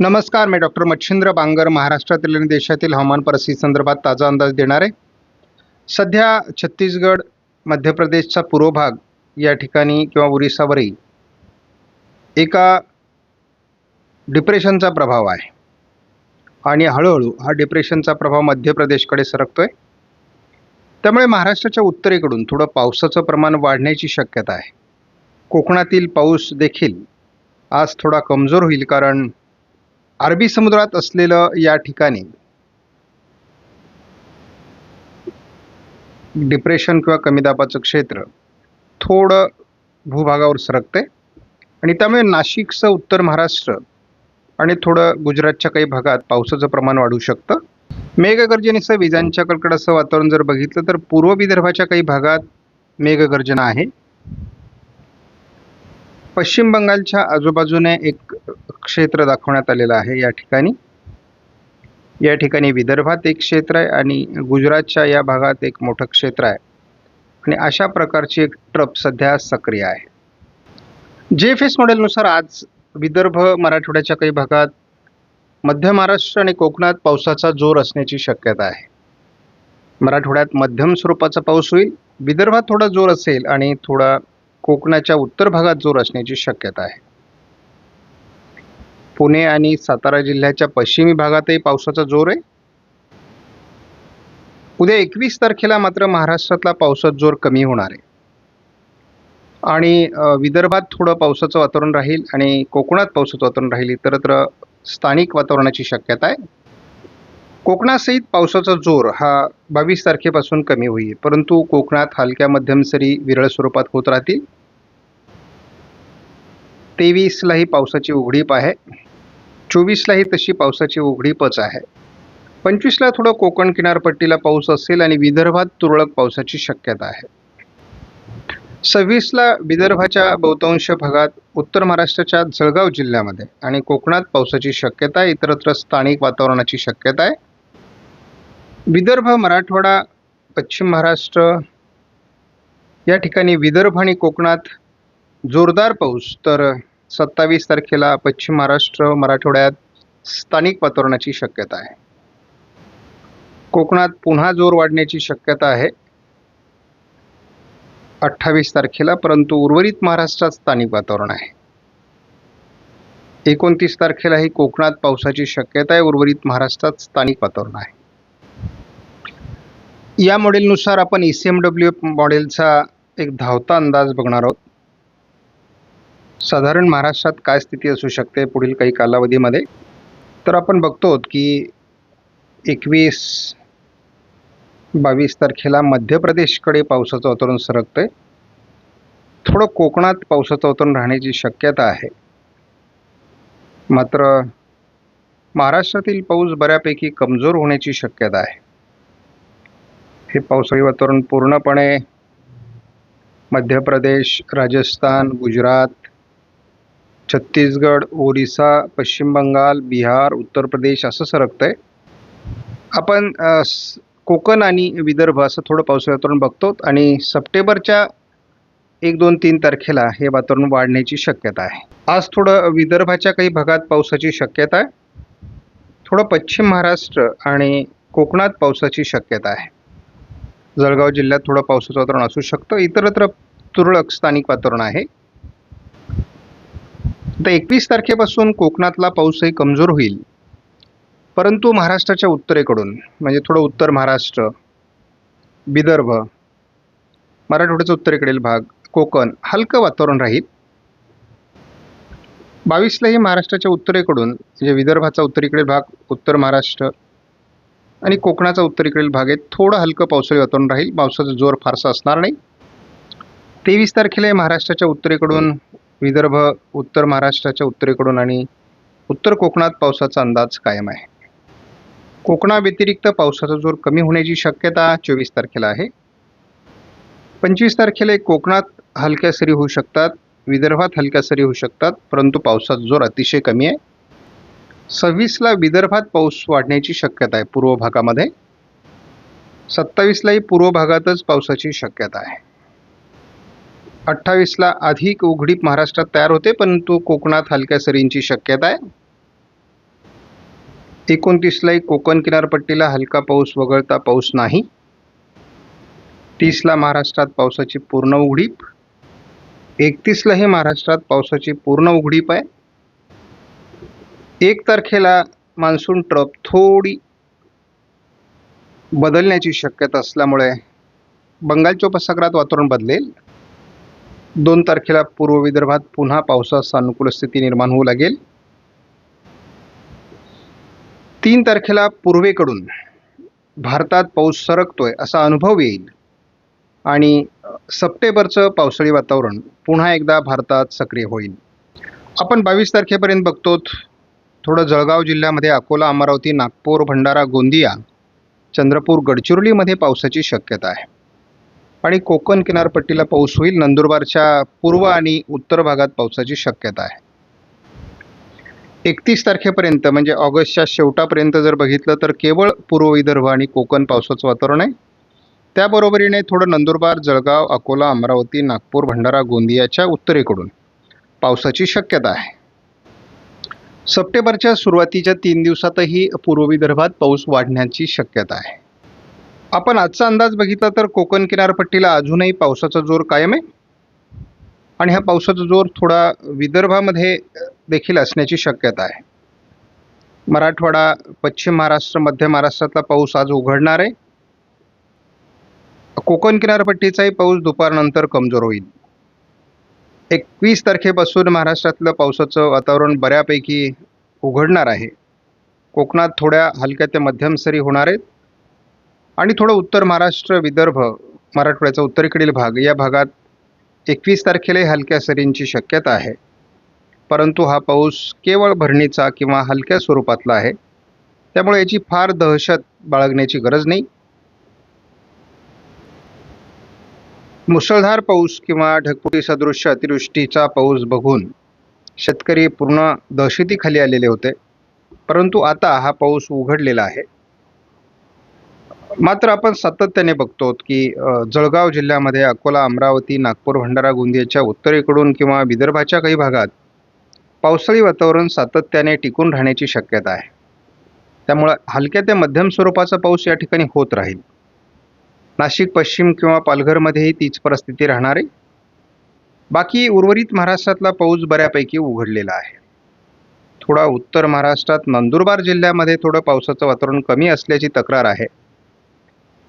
नमस्कार मी डॉक्टर मच्छिंद्र बांगर महाराष्ट्रातील आणि देशातील हवामान परिस्थिती संदर्भात ताजा अंदाज देणार. आहे सध्या छत्तीसगड मध्य प्रदेशचा पूर्व भाग या ठिकाणी किंवा ओरिसावरही एका डिप्रेशनचा प्रभाव आहे. आणि हळूहळू हा डिप्रेशनचा प्रभाव मध्य प्रदेशकडे सरकतोय. त्यामुळे महाराष्ट्राच्या उत्तरेकडून थोडं पावसाचं प्रमाण वाढण्याची शक्यता आहे. कोकणातील पाऊस देखील आज थोडा कमजोर होईल कारण अरबी समुद्रात असलेलं या ठिकाणी डिप्रेशन किंवा कमी दाबाचं क्षेत्र थोडं भूभागावर सरकते आणि त्यामुळे नाशिकचं उत्तर महाराष्ट्र आणि थोडं गुजरातच्या काही भागात पावसाचं प्रमाण वाढू शकतं. मेघगर्जनेसह विजांच्या कडकडाचं वातावरण जर बघितलं तर पूर्व विदर्भाच्या काही भागात मेघगर्जना आहे. पश्चिम बंगालच्या आजूबाजूने एक क्षेत्र दाखवण्यात आलेलं आहे या ठिकाणी. या ठिकाणी विदर्भात एक क्षेत्र आहे आणि गुजरातच्या या भागात एक मोठं क्षेत्र आहे. आणि अशा प्रकारची एक ट्रप सध्या सक्रिय आहे. जे एफ एस मॉडेलनुसार आज विदर्भ मराठवाड्याच्या काही भागात मध्य महाराष्ट्र आणि कोकणात पावसाचा जोर असण्याची शक्यता आहे. मराठवाड्यात मध्यम स्वरूपाचा पाऊस होईल विदर्भात थोडा जोर असेल आणि थोडा कोकणाच्या उत्तर भागात जोर असण्याची शक्यता आहे. पुणे आणि सातारा जिल्ह्याच्या पश्चिमी भागातही पावसाचा जोर आहे. उद्या एकवीस तारखेला मात्र महाराष्ट्रातला पावसाचा जोर कमी होणार आहे. आणि विदर्भात थोडं पावसाचं वातावरण राहील आणि कोकणात पावसाचं वातावरण राहील इतरत्र स्थानिक वातावरणाची शक्यता आहे. कोकणासहित पावसाचा जोर हा बावीस तारखेपासून कमी होईल परंतु कोकणात हलक्या मध्यम सरी विरळ स्वरूपात होत राहतील. तेवीसलाही पावसाची उघडीप आहे. चोवीसलाही तशी पावसाची उघडीपच आहे. पंचवीसला थोडं कोकण किनारपट्टीला पाऊस असेल आणि विदर्भात तुरळक पावसाची शक्यता आहे. सव्वीसला विदर्भाच्या बहुतांश भागात उत्तर महाराष्ट्राच्या जळगाव जिल्ह्यामध्ये आणि कोकणात पावसाची शक्यता आहे इतरत्र स्थानिक वातावरणाची शक्यता आहे. विदर्भ मराठवाडा पश्चिम महाराष्ट्र या ठिकाणी विदर्भ आणि कोकणात जोरदार पाऊस. तर सत्तावीस तारखेला पश्चिम महाराष्ट्र मराठवाड्यात स्थानिक वातावरणाची शक्यता आहे. कोकणात पुन्हा जोर वाढण्याची शक्यता आहे. अठ्ठावीस तारखेला परंतु उर्वरित महाराष्ट्रात स्थानिक वातावरण आहे. एकोणतीस तारखेलाही कोकणात पावसाची शक्यता आहे उर्वरित महाराष्ट्रात स्थानिक वातावरण आहे. या मॉडेलनुसार आपण ई सी एम डब्ल्यू मॉडेलचा एक धावता अंदाज बघणार आहोत. साधारण महाराष्ट्रात काय स्थिती असू शकते पुढील काही कालावधीमध्ये? तर आपण बघतो की एकवीस बावीस तारखेला मध्य प्रदेशकडे पावसाचं वातावरण आहे थोडं कोकणात पावसाचं वातावरण राहण्याची शक्यता आहे. मात्र महाराष्ट्रातील पाऊस बऱ्यापैकी कमजोर होण्याची शक्यता आहे. हे पावसाळी वातावरण पूर्णपणे मध्य प्रदेश राजस्थान गुजरात छत्तीसगड ओरिसा पश्चिम बंगाल बिहार उत्तर प्रदेश असं सरकतंय. आपण कोकण आणि विदर्भ असं थोडं पावसाळी वातावरण बघतो आणि सप्टेंबरच्या एक दोन तीन तारखेला हे वातावरण वाढण्याची शक्यता आहे. आज थोडं विदर्भाच्या काही भागात पावसाची शक्यता आहे. थोडं पश्चिम महाराष्ट्र आणि कोकणात पावसाची शक्यता आहे. जळगाव जिल्ह्यात थोडं पावसाचं वातावरण असू शकतं. इतरत्र तुरळक स्थानिक वातावरण आहे. आता एकवीस तारखेपासून कोकणातला पाऊसही कमजोर होईल. परंतु महाराष्ट्राच्या उत्तरेकडून म्हणजे थोडं उत्तर महाराष्ट्र विदर्भ मराठवाड्याचा उत्तरेकडील भाग कोकण हलकं वातावरण राहील. बावीसलाही महाराष्ट्राच्या उत्तरेकडून म्हणजे विदर्भाचा उत्तरेकडील भाग उत्तर महाराष्ट्र आणि कोकणाचा उत्तरेकडील भाग आहे. थोडं हलकं पावसाळी वातावरण राहील. पावसाचा जोर फारसा असणार नाही. तेवीस तारखेला महाराष्ट्राच्या उत्तरेकडून विदर्भ उत्तर महाराष्ट्राच्या उत्तरेकडून आणि उत्तर कोकणात पावसाचा अंदाज कायम आहे. कोकणाव्यतिरिक्त पावसाचा जोर कमी होण्याची शक्यता चोवीस तारखेला आहे. पंचवीस तारखेला एक कोकणात हलक्या सरी होऊ शकतात. विदर्भात हलक्या सरी होऊ शकतात. परंतु पावसाचा जोर अतिशय कमी आहे. सव्वीसला विदर्भात पाऊस वाढण्याची शक्यता आहे पूर्व भागामध्ये. सत्तावीसलाही पूर्व भागातच पावसाची शक्यता आहे. अठ्ठावीसला अधिक उघडीप महाराष्ट्रात तयार होते परंतु कोकणात हलक्या सरींची शक्यता आहे. एकोणतीसलाही कोकण किनारपट्टीला हलका पाऊस वगळता पाऊस नाही. तीसला महाराष्ट्रात पावसाची पूर्ण उघडीप. एकतीसलाही महाराष्ट्रात पावसाची पूर्ण उघडीप आहे. एक तारखेला मान्सून ट्रप थोडी बदलण्याची शक्यता असल्यामुळे बंगालच्या उपसागरात वातावरण बदलेल. दोन तारखेला पूर्व विदर्भात पुन्हा पावसास अनुकूल स्थिती निर्माण होऊ लागेल. तीन तारखेला पूर्वेकडून भारतात पाऊस सरकतोय असा अनुभव येईल. आणि सप्टेंबरचं पावसाळी वातावरण पुन्हा एकदा भारतात सक्रिय होईल. आपण बावीस तारखेपर्यंत बघतो थोडं जळगाव जिल्ह्यामध्ये अकोला अमरावती नागपूर भंडारा गोंदिया चंद्रपूर गडचिरोलीमध्ये पावसाची शक्यता आहे. आणि कोकण किनारपट्टीला पाऊस होईल. नंदुरबारच्या पूर्व आणि उत्तर भागात पावसाची शक्यता आहे. एकतीस तारखेपर्यंत म्हणजे ऑगस्टच्या शेवटापर्यंत जर बघितलं तर केवळ पूर्व विदर्भ आणि कोकण पावसाचं वातावरण आहे. त्याबरोबरीने थोडं नंदुरबार जळगाव अकोला अमरावती नागपूर भंडारा गोंदियाच्या उत्तरेकडून पावसाची शक्यता आहे. सप्टेंबरच्या सुरुवातीच्या तीन दिवसातही पूर्व विदर्भात पाऊस वाढण्याची शक्यता आहे. आपण आजचा अंदाज बघितला तर कोकण किनारपट्टीला अजूनही पावसाचा जोर कायम आहे. आणि हा पावसाचा जोर थोडा विदर्भामध्ये देखील असण्याची शक्यता आहे. मराठवाडा पश्चिम महाराष्ट्र मध्य महाराष्ट्रातला पाऊस आज उघडणार आहे. कोकण किनारपट्टीचाही पाऊस दुपारनंतर कमजोर होईल. वीस तारखेपासून महाराष्ट्रातलं पावसाचं वातावरण बऱ्यापैकी उघडणार आहे. कोकणात थोड्या हलक्या ते मध्यम सरी होणार आहेत. आणि थोडं उत्तर महाराष्ट्र विदर्भ मराठवाड्याचा उत्तरेकडील भाग या भागात एकवीस तारखेलाही हलक्या सरींची शक्यता आहे. परंतु हा पाऊस केवळ भरणीचा किंवा हलक्या स्वरूपातला आहे. त्यामुळे याची फार दहशत बाळगण्याची गरज नाही. मुसळधार पाऊस किंवा ढगफुटी सदृश्य अतिवृष्टीचा पाऊस बघून शेतकरी पूर्ण दहशतीखाली आलेले होते. परंतु आता हा पाऊस उघडलेला आहे. मात्र आपण सातत्याने बघतो की जळगाव जिल्ह्यामध्ये अकोला अमरावती नागपूर भंडारा गोंदियाच्या उत्तरेकडून किंवा विदर्भाच्या काही भागात पावसाळी वातावरण सातत्याने टिकून राहण्याची शक्यता आहे. त्यामुळं हलक्या ते मध्यम स्वरूपाचा पाऊस या ठिकाणी होत राहील. नाशिक पश्चिम किंवा पालघरमध्येही तीच परिस्थिती राहणार आहे. बाकी उर्वरित महाराष्ट्रातला पाऊस बऱ्यापैकी उघडलेला आहे. थोडा उत्तर महाराष्ट्रात नंदुरबार जिल्ह्यामध्ये थोडं पावसाचं वातावरण कमी असल्याची तक्रार आहे.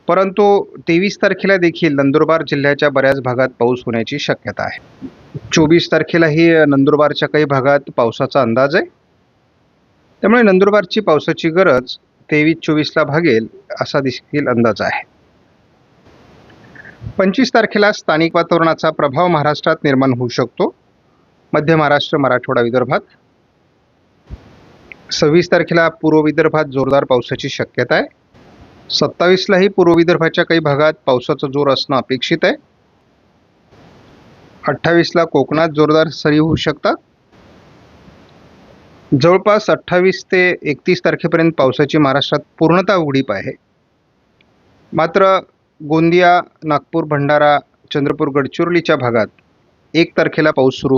परंतु तेवीस तारखेला देखील नंदुरबार जिल्ह्याच्या बऱ्याच भागात पाऊस होण्याची शक्यता आहे. चोवीस तारखेलाही नंदुरबारच्या काही भागात पावसाचा अंदाज आहे. त्यामुळे नंदुरबारची पावसाची गरज तेवीस चोवीसला भागेल असा देखील अंदाज आहे. पंचवीस तारखेला स्थानिक वातावरणाचा प्रभाव महाराष्ट्रात निर्माण होऊ शकतो. मध्य महाराष्ट्र मराठवाडा विदर्भात. सव्वीस तारखेला पूर्व विदर्भात जोरदार पावसाची शक्यता आहे. सत्तावीसलाही पूर्व विदर्भाच्या काही भागात पावसाचा जोर असणं अपेक्षित आहे. अठ्ठावीसला कोकणात जोरदार सरी होऊ शकतात. जवळपास अठ्ठावीस ते एकतीस तारखेपर्यंत पावसाची महाराष्ट्रात पूर्णतः उघडीप आहे. मात्र गोंदिया नागपूर भंडारा चंद्रपूर गडचिरोलीच्या भागात एक तारखेला पाऊस सुरू